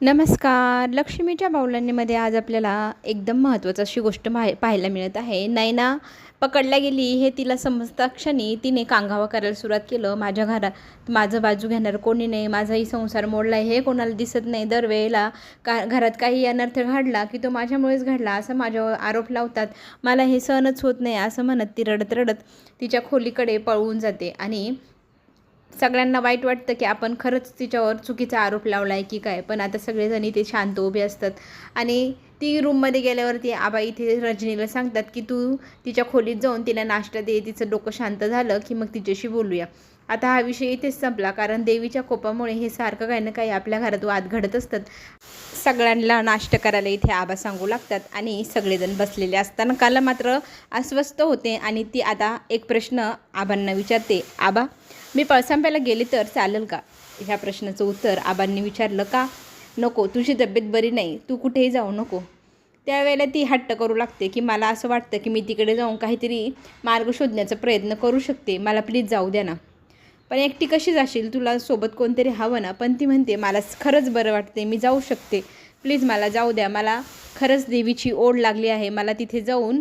नमस्कार. लक्ष्मीच्या बावलांनीमध्ये आज आपल्याला एकदम महत्त्वाची अशी गोष्ट पाहाय पाहायला मिळत आहे. नैना पकडल्या गेली हे तिला समजता क्षणी तिने कांगावा करायला सुरुवात केलं. माझ्या घरात माझं बाजू घेणार कोणी नाही माझाही संसार मोडला आहे हे कोणाला दिसत नाही. दरवेळेला का घरात काही अनर्थ घडला की तो माझ्यामुळेच घडला असं माझ्यावर आरोप लावतात. मला हे सहनच होत नाही असं म्हणत ती रडत रडत तिच्या खोलीकडे पळवून जाते आणि सगळ्यांना वाईट वाटतं की आपण खरंच तिच्यावर चुकीचा आरोप लावला आहे की काय पण आता सगळेजण इथे शांत उभे असतात. आणि ती रूममध्ये गेल्यावरती आबा इथे रजनीला सांगतात की तू तिच्या खोलीत जाऊन तिला नाश्ता दे तिचं डोकं शांत झालं की मग तिच्याशी बोलूया. आता हा विषय इथेच संपला कारण देवीच्या कोपामुळे हे सारखं काही ना काही आपल्या घरात वाद घडत असतात. सगळ्यांना नाश्ता करायला इथे आबा सांगू लागतात आणि सगळेजण बसलेले असताना काला मात्र अस्वस्थ होते आणि ती आता एक प्रश्न आबांना विचारते आबा मी पळसांब्याला गेले तर चालेल का? ह्या प्रश्नाचं उत्तर आबांनी विचारलं का? नको तुझी तब्येत बरी नाही तू कुठेही जाऊ नको. त्यावेळेला ती हट्ट करू लागते की मला असं वाटतं की मी तिकडे जाऊन काहीतरी मार्ग शोधण्याचा प्रयत्न करू शकते. मला प्लीज जाऊ द्या ना. पण एकटी कशी जाशील? तुला सोबत कोणतरी हवं ना. पण ती म्हणते मला खरंच बरं वाटते मी जाऊ शकते. प्लीज मला जाऊ द्या. मला खरंच देवीची ओढ लागली आहे. मला तिथे जाऊन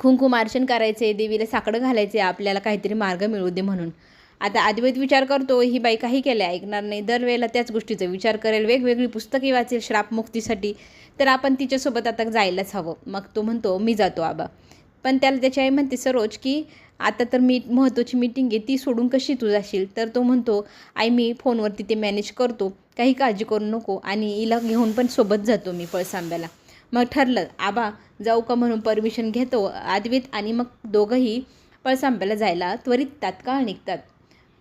कुंकुमार्चन करायचे देवीला साकडं घालायचे आपल्याला काहीतरी मार्ग मिळू दे म्हणून. आता अद्वैत विचार करतो ही बाई काही केल्या? ऐकणार नाही. दरवेळेला त्याच गोष्टीचा विचार करेल. वेगवेगळी पुस्तके वाचेल श्रापमुक्तीसाठी. तर आपण तिच्यासोबत आता जायलाच हवं. मग तो म्हणतो मी जातो आबा. पण त्याला त्याची आई म्हणते सरोज की आता तर मी महत्त्वाची मीटिंग आहे ती सोडून कशी तू जाशील? तर तो म्हणतो आई मी फोनवरती ते मॅनेज करतो. काही काळजी करू नको आणि हिला घेऊन पण सोबत जातो मी पळसांब्याला मग ठरलं आबा जाऊ का म्हणून परमिशन घेतो आदवीत आणि मग दोघंही पळसांब्याला जायला त्वरित तात्काळ निघतात.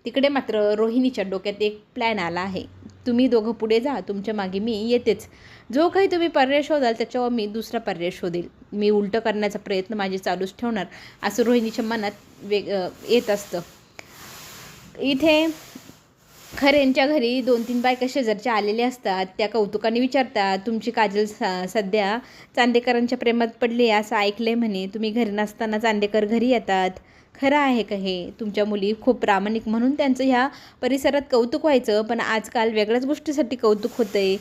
तिकडे मात्र रोहिणीच्या डोक्यात एक प्लॅन आला आहे. तुम्ही दोघं पुढे जा तुमच्या मागे मी येतेच. जो काही तुम्ही पर्याय शोधाल त्याच्यावर मी दुसरा पर्याय शोधेल. मी उलटं करण्याचा प्रयत्न माझे चालूच ठेवणार. असं रोहिणीच्या मनात वेग येत असतं. इथे खऱ्यांच्या घरी दोन तीन बायका शेजारच्या आलेल्या असतात. त्या कौतुकाने विचारतात तुमची काजल सा सध्या चांदेकरांच्या प्रेमात पडली असं ऐकलं आहे म्हणे. तुम्ही घरी नसताना चांदेकर घरी येतात. खरं आहे का हे? तुमच्या मुली खूप प्रामाणिक म्हणून त्यांचं ह्या परिसरात कौतुक व्हायचं पण आजकाल वेगळ्याच गोष्टीसाठी कौतुक होतं आहे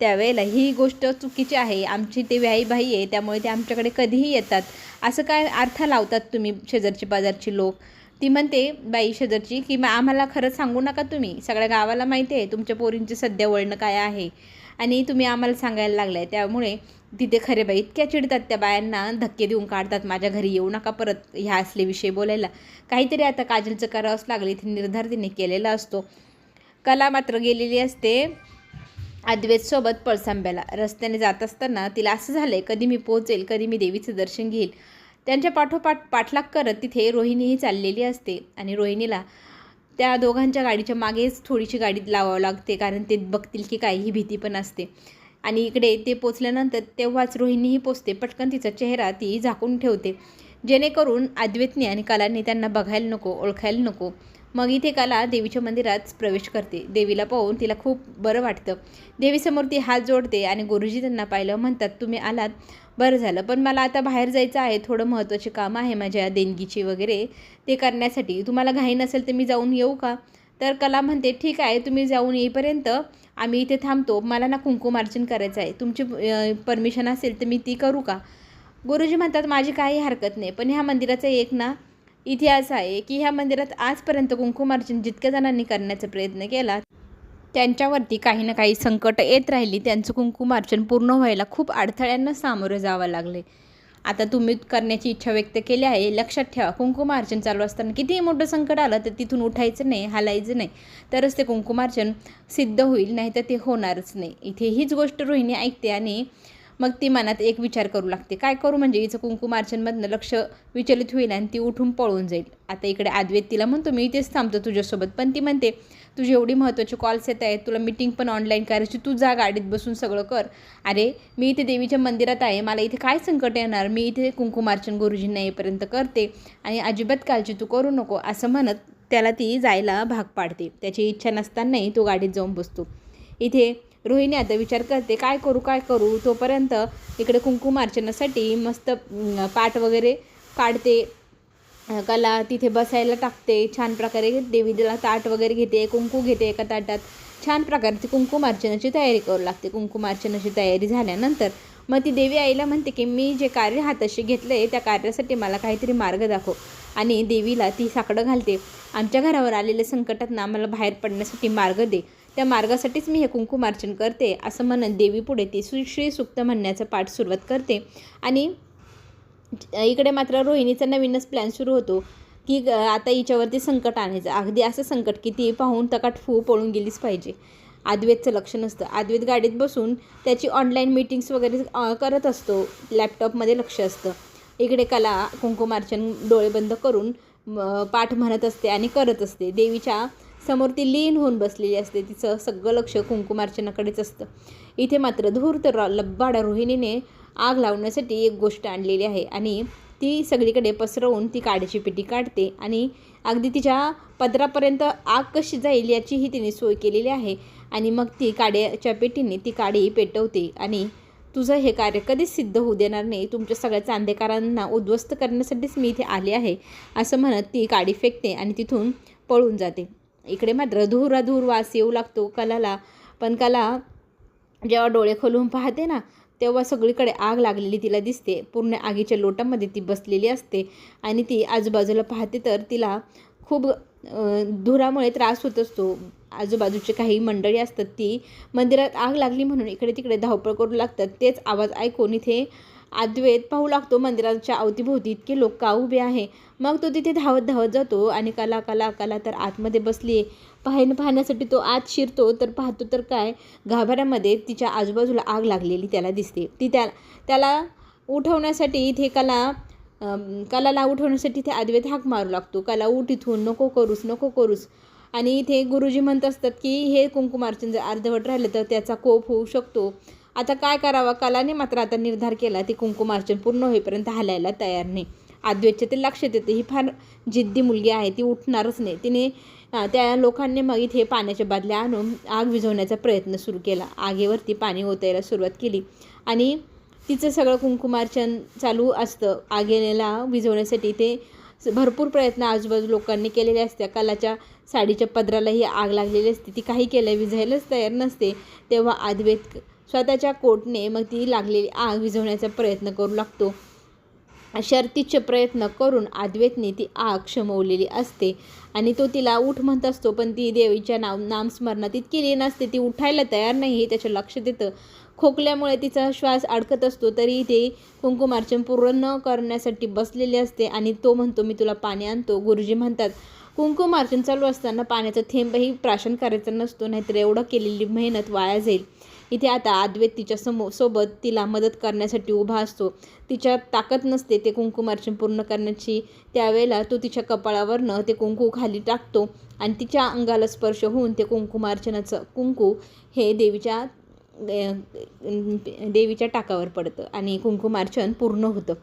त्यावेळेला ही गोष्ट चुकीची आहे. आमची ते व्याई बाई आहे त्यामुळे ते आमच्याकडे कधीही येतात. असं काय अर्थ लावतात तुम्ही शेजारची बाजारची लोक? ती म्हणते बाई शेजारची की मग आम्हाला खरंच सांगू नका तुम्ही. सगळ्या गावाला माहिती आहे तुमच्या पोरींचे सध्या वळणं काय आहे? आणि तुम्ही आम्हाला सांगायला लागलं आहे त्यामुळे तिथे खरे बाई इतक्या चिडतात त्या बायांना धक्के देऊन काढतात माझ्या घरी येऊ नका परत ह्या असल्याविषयी बोलायला. काहीतरी आता काजलचं करावंच लागलं इथे निर्धार तिने केलेला असतो. कला मात्र गेलेली असते अद्वैतसोबत पळसांब्याला. रस्त्याने जात असताना तिला असं झालं आहे कधी मी पोहोचेल कधी मी देवीचं दर्शन घेईल. त्यांच्या पाठोपाठ पाठलाग करत तिथे रोहिणीही चाललेली असते आणि रोहिणीला त्या दोघांच्या गाडीच्या मागेच थोडीशी गाडी लावावं लागते कारण ते बघतील की काही ही भीती पण असते. आणि इकडे ते पोचल्यानंतर तेव्हाच रोहिणीही पोचते पटकन तिचा चेहरा ती झाकून ठेवते. जेणेकरून अद्वैतने आणि कलांनी त्यांना बघायला नको ओळखायला नको. मग इथे कला देवीच्या मंदिरात प्रवेश करते. देवीला पाहून तिला खूप बरं वाटतं. देवीसमोर ती हात जोडते आणि गुरुजी त्यांना पाहिलं म्हणतात तुम्ही आलात. बरं झालं. पण मला आता बाहेर जायचं आहे थोडं महत्त्वाचे काम आहे माझ्या देणगीची वगैरे ते करण्यासाठी. तुम्हाला घाई नसेल तर मी जाऊन येऊ का? तर कला म्हणते ठीक आहे तुम्ही जाऊन येईपर्यंत आम्ही इथे थांबतो. मला ना कुंकुमार्जन करायचं आहे. तुमची परमिशन असेल तर मी ती करू का? गुरुजी म्हणतात माझी काही हरकत नाही. पण ह्या मंदिराचा एक ना इतिहास आहे की ह्या मंदिरात आजपर्यंत कुंकुमार्चन जितक्या जणांनी करण्याचा प्रयत्न केला त्यांच्यावरती काही ना काही संकट येत राहिली. त्यांचं कुंकुमार्चन पूर्ण व्हायला खूप अडथळ्यांना सामोरं जावं लागले. आता तुम्ही करण्याची इच्छा व्यक्त केली आहे. लक्षात ठेवा कुंकुमार्चन चालू असताना कितीही मोठं संकट आलं तर तिथून उठायचं नाही हालायचं नाही. तरच ते कुंकुमार्चन सिद्ध होईल नाही तर ते होणारच नाही. इथे हीच गोष्ट रोहिणी ऐकते आणि मग ती मनात एक विचार करू लागते. काय करू म्हणजे हिचं कुंकुमार्चनमधनं लक्ष विचलित होईल आणि ती उठून पळून जाईल. आता इकडे आद्वेत तिला म्हणतो मी इथेच थांबतो तुझ्यासोबत. पण ती म्हणते तुझी एवढी महत्त्वाची कॉल्स येत आहेत तुला मिटिंग पण ऑनलाईन करायची तू जा गाडीत बसून सगळं कर. अरे मी इथे देवीच्या मंदिरात आहे मला इथे काय संकट येणार? मी इथे कुंकुमार्चन गुरुजींना येईपर्यंत करते आणि अजिबात काळजी तू करू नको असं म्हणत त्याला ती जायला भाग पाडते. त्याची इच्छा नसतानाही तो गाडीत जाऊन बसतो. इथे रोहिणी आता विचार करते काय करू काय करू? तोपर्यंत इकडे कुंकुमार्चनासाठी मस्त पाठ वगैरे काढते. कला तिथे बसायला टाकते. छान प्रकारे देवीला ताट वगैरे घेते. कुंकू घेते एका ताटात. छान प्रकारे ती कुंकुमार्चनाची तयारी करू लागते. कुंकुमार्चनाची तयारी झाल्यानंतर मग ती देवी आईला म्हणते की मी जे कार्य हाताशी घेतलं आहे त्या कार्यासाठी मला काहीतरी मार्ग दाखव. आणि देवीला ती साकडं घालते. आमच्या घरावर आलेल्या संकटातनं मला बाहेर पडण्यासाठी मार्ग दे. त्या मार्गासाठीच मी हे कुंकुमार्चन करते असं म्हणत देवी पुढे ती श्री श्री सुक्त म्हणण्याचा पाठ सुरुवात करते. आणि इकडे मात्र रोहिणीचा नवीनच प्लॅन सुरू होतो की ग- आता हिच्यावरती संकट आणायचं. अगदी असं संकट की ती पाहून तकाट फू पळून गेलीच पाहिजे. आद्वेतचं लक्ष नसतं. आद्वेत गाडीत बसून त्याची ऑनलाईन मीटिंग्स वगैरे करत असतो. लॅपटॉपमध्ये लक्ष असतं. इकडे कला कुंकुमार्चन डोळे बंद करून पाठ म्हणत असते आणि करत असते. देवीच्या समोर ती लीन होऊन बसलेली असते. तिचं सगळं लक्ष कुंकुमार्चनाकडेच असतं. इथे मात्र धूर्त र लब्बाडा रोहिणीने आग लावण्यासाठी एक गोष्ट आणलेली आहे. आणि ती सगळीकडे पसरवून ती काड्याची पिटी काढते आणि अगदी तिच्या पदरापर्यंत आग कशी जाईल याचीही तिने सोय केलेली आहे. आणि मग ती काड्याच्या पेटीने ती काडी पेटवते आणि तुझं हे कार्य कधीच सिद्ध होऊ देणार नाही. तुमच्या सगळ्या चांदेकारांना उद्ध्वस्त करण्यासाठीच मी इथे आले आहे असं म्हणत ती काडी फेकते आणि तिथून पळून जाते. इकडे मात्र धुराधूर वास येऊ लागतो कलाला पण कला जेव्हा डोळे खोलून पाहते ना तेव्हा सगळीकडे आग लागलेली तिला दिसते. पूर्ण आगीच्या लोटामध्ये ती बसलेली असते आणि ती आजूबाजूला पाहते तर तिला खूप धुरामुळे त्रास होत असतो. आजूबाजूचे काही मंडळी असतात ती मंदिरात आग लागली म्हणून इकडे तिकडे धावपळ करू लागतात. तेच आवाज ऐकून इथे अद्वैत पाहू लागतो मंदिराच्या अवतीभोवती. इतके लोक का उभे आहे? मग तो तिथे धावत धावत जातो आणि कला कला कला तर आतमध्ये बसली आहे पाहणं पाहण्यासाठी तो आत शिरतो तर पाहतो तर काय? गाभाऱ्यामध्ये तिच्या आजूबाजूला आग लागलेली त्याला दिसते. ती त्या त्याला उठवण्यासाठी इथे कला कलाला उठवण्यासाठी इथे अद्वैत हाक मारू लागतो. कला उठ इथून नको करूस नको करूस. आणि इथे गुरुजी म्हणत असतात की हे कुंकुमार्चन जर अर्धवट राहिलं तर त्याचा कोप होऊ शकतो. आता काय करावं? कलाने मात्र आता निर्धार केला ती कुंकुमार्चन पूर्ण होईपर्यंत हलायला तयार नाही. अद्वैतच्या ते लक्षात येते ही फार जिद्दी मुलगी आहे. ती उठणारच नाही. तिने त्या लोकांनी मग इथे पाण्याच्या बादल्या आणून आग विझवण्याचा प्रयत्न सुरू केला. आगीवरती पाणी ओतायला सुरुवात केली. आणि तिचं सगळं कुंकुमार्चन चालू असतं. आगेला विझवण्यासाठी ते स- भरपूर प्रयत्न आजूबाजू लोकांनी केलेले असते कलाच्या साडीच्या पदरालाही आग लागलेली असते. ती काही केलं विझायलाच तयार नसते. तेव्हा अद्वैत स्वतःच्या कोटने मग ती लागलेली आग विझवण्याचा प्रयत्न करू लागतो. शर्तीचे प्रयत्न करून आद्वेतने ती आग शमवलेली असते आणि तो तिला उठ म्हणत असतो पण ती देवीच्या नाव नामस्मरणात इतकी लीन असते ती उठायला तयार नाही हे त्याच्या लक्षात येतं. खोकल्यामुळे तिचा श्वास अडकत असतो तरी ते कुंकुमार्चन पूर्ण न करण्यासाठी बसलेले असते आणि तो म्हणतो मी तुला पाणी आणतो गुरुजी म्हणतात. कुंकुमार्चन चालू असताना पाण्याचा थेंबही प्राशन करायचा नसतो नाहीतर एवढं केलेली मेहनत वाया जाईल. इथे आता अद्वैत तिच्या समो सोबत तिला मदत करण्यासाठी उभा असतो. तिच्या ताकद नसते ते कुंकुमार्चन पूर्ण करण्याची. त्यावेळेला तो तिच्या कपाळावरनं ते कुंकू खाली टाकतो आणि तिच्या अंगाला स्पर्श होऊन ते कुंकुमार्चनाचं कुंकू हे देवीच्या देवीच्या टाकावर पडतं आणि कुंकुमार्चन पूर्ण होतं.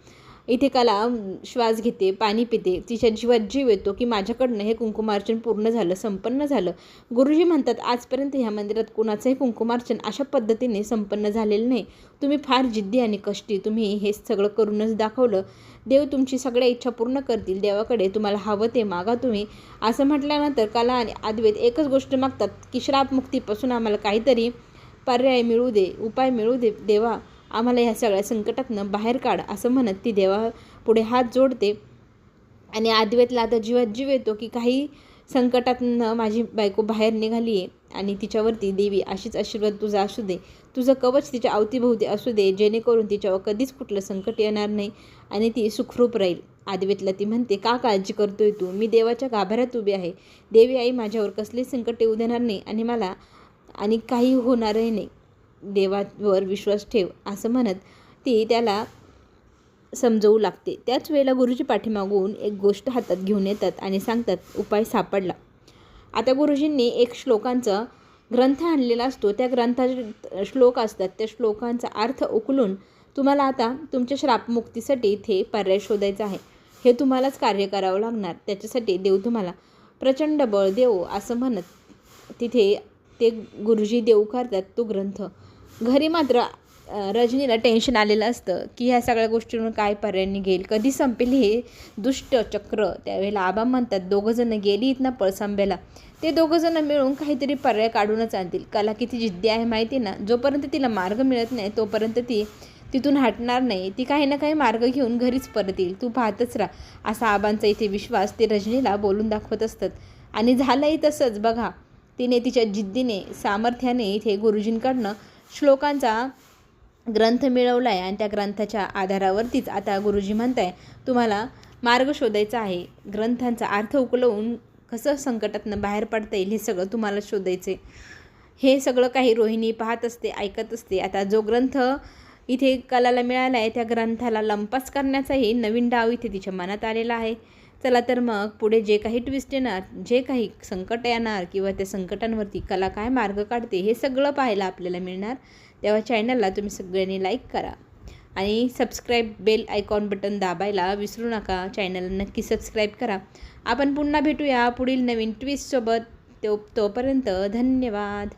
इथे कला श्वास घेते पाणी पिते तिच्या जीवात जीव येतो की माझ्याकडनं हे कुंकुमार्चन पूर्ण झालं संपन्न झालं. गुरुजी म्हणतात आजपर्यंत ह्या मंदिरात कुणाचंही कुंकुमार्चन अशा पद्धतीने संपन्न झालेलं नाही. तुम्ही फार जिद्दी आणि कष्टी. तुम्ही हे सगळं करूनच दाखवलं. देव तुमची सगळ्या इच्छा पूर्ण करतील. देवाकडे तुम्हाला हवं ते मागा तुम्ही. असं म्हटल्यानंतर कला आणि अद्वैत एकच गोष्ट मागतात की श्रापमुक्तीपासून आम्हाला काहीतरी पर्याय मिळू दे उपाय मिळू दे देवा. आम्हाला ह्या सगळ्या संकटातनं बाहेर काढ असं म्हणत ती देवा पुढे हात जोडते. आणि अद्वैतला आता जीवात जीव येतो की काही संकटातनं माझी बायको बाहेर निघाली आहे आणि तिच्यावरती देवी अशीच आशीर्वाद तुझा असू दे. तुझं कवच तिच्या अवतीभोवती असू दे जेणेकरून तिच्यावर कधीच कुठलं संकट येणार नाही आणि ती सुखरूप राहील. आद्वेतला ती म्हणते का काळजी करतोय तू? मी देवाच्या गाभाऱ्यात उभी आहे. देवी आई माझ्यावर कसले संकट येऊ देणार नाही आणि मला आणि काही होणारही नाही. देवावर विश्वास ठेव असं म्हणत ती त्याला समजवू लागते. त्याच वेळेला गुरुजी पाठीमागून एक गोष्ट हातात घेऊन येतात आणि सांगतात उपाय सापडला. आता गुरुजींनी एक श्लोकांचा ग्रंथ आणलेला असतो. त्या ग्रंथाचे श्लोक असतात. त्या श्लोकांचा अर्थ उकलून तुम्हाला आता तुमच्या श्रापमुक्तीसाठी इथे पर्याय शोधायचा आहे. हे तुम्हालाच कार्य करावं लागणार. त्याच्यासाठी देव तुम्हाला. प्रचंड बळ देव असं म्हणत तिथे ते गुरुजी देऊ करतात तो ग्रंथ. घरी मात्र रजनीला टेन्शन आलेलं असतं की ह्या सगळ्या गोष्टींवर काय पर्याय निघेल? कधी संपेल हे दुष्ट चक्र? त्यावेळेला आबा म्हणतात दोघंजणं गेली इथनं पळसांब्याला ते दोघंजणं मिळून काहीतरी पर्याय काढूनच आणतील. कला किती जिद्दी आहे माहिती आहे ना? जोपर्यंत तिला मार्ग मिळत नाही तोपर्यंत ती तिथून हटणार नाही. ती काही ना काही मार्ग घेऊन घरीच परत येईल. तू पाहतच राहा. असा आबांचा इथे विश्वास ते रजनीला बोलून दाखवत असतात. आणि झालंही तसंच. बघा तिने तिच्या जिद्दीने सामर्थ्याने इथे गुरुजींकडनं श्लोकांचा ग्रंथ मिळवला आहे आणि त्या ग्रंथाच्या आधारावरतीच आता गुरुजी म्हणताय तुम्हाला मार्ग शोधायचा आहे. ग्रंथांचा अर्थ उकलवून कसं संकटातनं बाहेर पडता येईल हे सगळं तुम्हाला शोधायचे हे सगळं काही रोहिणी पाहत असते ऐकत असते. आता जो ग्रंथ इथे कलाला मिळाला आहे त्या ग्रंथाला लंपास करण्याचाही नवीन डाव इथे तिच्या मनात आलेला आहे. चला तर मग पुढे जे काही ट्विस्ट येणार जे काही संकट येणार किंवा त्या संकटांवरती कला काय मार्ग काढते हे सगळं पाहायला आपल्याला मिळणार. तेव्हा चॅनलला तुम्ही सगळ्यांनी लाईक करा. आणि सबस्क्राईब बेल आयकॉन बटन दाबायला विसरू नका. चॅनलला नक्की सबस्क्राईब करा. आपण पुन्हा भेटूया पुढील नवीन ट्विस्टसोबत तो तोपर्यंत धन्यवाद.